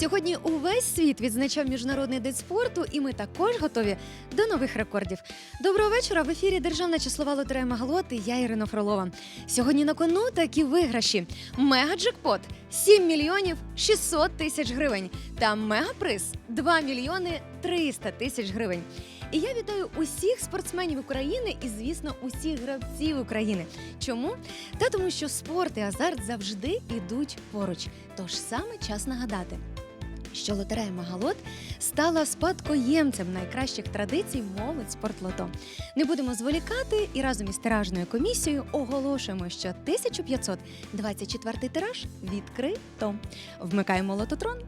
Сьогодні увесь світ відзначав міжнародний день спорту, і ми також готові до нових рекордів. Доброго вечора. В ефірі Державна числова лотерея Магалот я Ірина Фролова. Сьогодні на кону такі виграші: мегаджекпот 7 мільйонів 600 тисяч гривень та мегаприз 2 мільйони 300 тисяч гривень. І я вітаю усіх спортсменів України і, звісно, усіх гравців України. Чому? Та тому, що спорт і азарт завжди йдуть поруч. Тож саме час нагадати. Що лотерея Магалот стала спадкоємцем найкращих традицій молодь спортлото. Не будемо зволікати і разом із тиражною комісією оголошуємо, що 1524 тираж відкрито. Вмикаємо лототрон.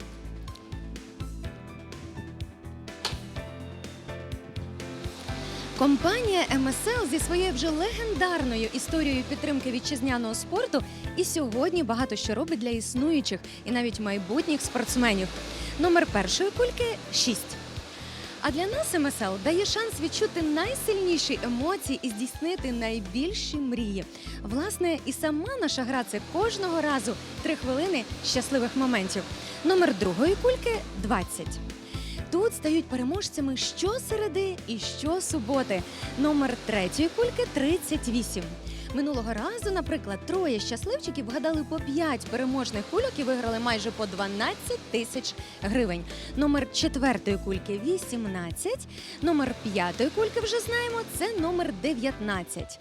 Компанія МСЛ зі своєю вже легендарною історією підтримки вітчизняного спорту і сьогодні багато що робить для існуючих і навіть майбутніх спортсменів. Номер першої кульки 6. А для нас МСЛ дає шанс відчути найсильніші емоції і здійснити найбільші мрії. Власне, і сама наша гра це кожного разу три хвилини щасливих моментів. Номер другої кульки 20. Тут стають переможцями щосереди і щосуботи. Номер третьої кульки 38. Минулого разу, наприклад, троє щасливчиків вгадали по 5 переможних кульок і виграли майже по 12 тисяч гривень. Номер четвертої кульки 18. Номер п'ятої кульки вже знаємо. Це номер 19.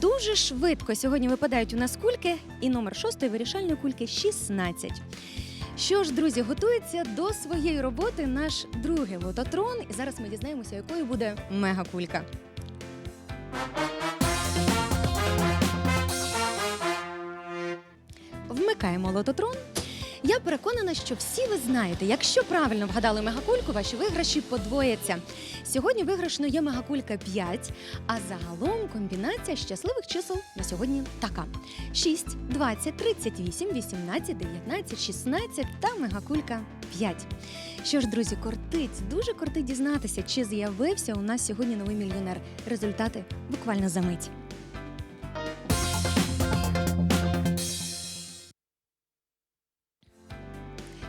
Дуже швидко сьогодні випадають у нас кульки, і номер шостої вирішальної кульки 16. Що ж, друзі, готується до своєї роботи наш другий лототрон. І зараз ми дізнаємося, якою буде мегакулька. Вмикаємо лототрон. Я переконана, що всі ви знаєте, якщо правильно вгадали мегакульку, ваші виграші подвояться. Сьогодні виграшно є мегакулька 5, а загалом комбінація щасливих чисел на сьогодні така: 6, 20, 38, 18, 19, 16 та мегакулька 5. Що ж, друзі, кортить, дуже кортить дізнатися, чи з'явився у нас сьогодні новий мільйонер. Результати буквально за мить.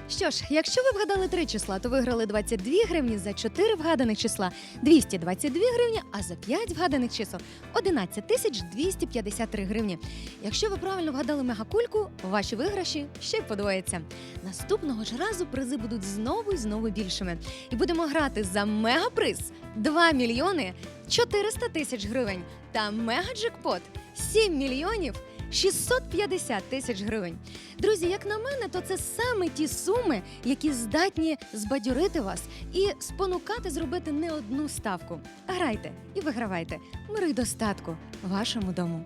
Що ж, якщо ви вгадали три числа, то виграли 22 гривні за 4 вгаданих числа, 222 гривні, а за 5 вгаданих чисел 11 тисяч 253 гривні. Якщо ви правильно вгадали мегакульку, ваші виграші ще й подвояться. Наступного ж разу призи будуть знову і знову більшими. І будемо грати за мегаприз 2 мільйони 400 тисяч гривень та мегаджекпот 7 мільйонів 650 тисяч гривень. Друзі, як на мене, то це саме ті суми, які здатні збадьорити вас і спонукати зробити не одну ставку. Грайте і вигравайте. Мири достатку вашому дому.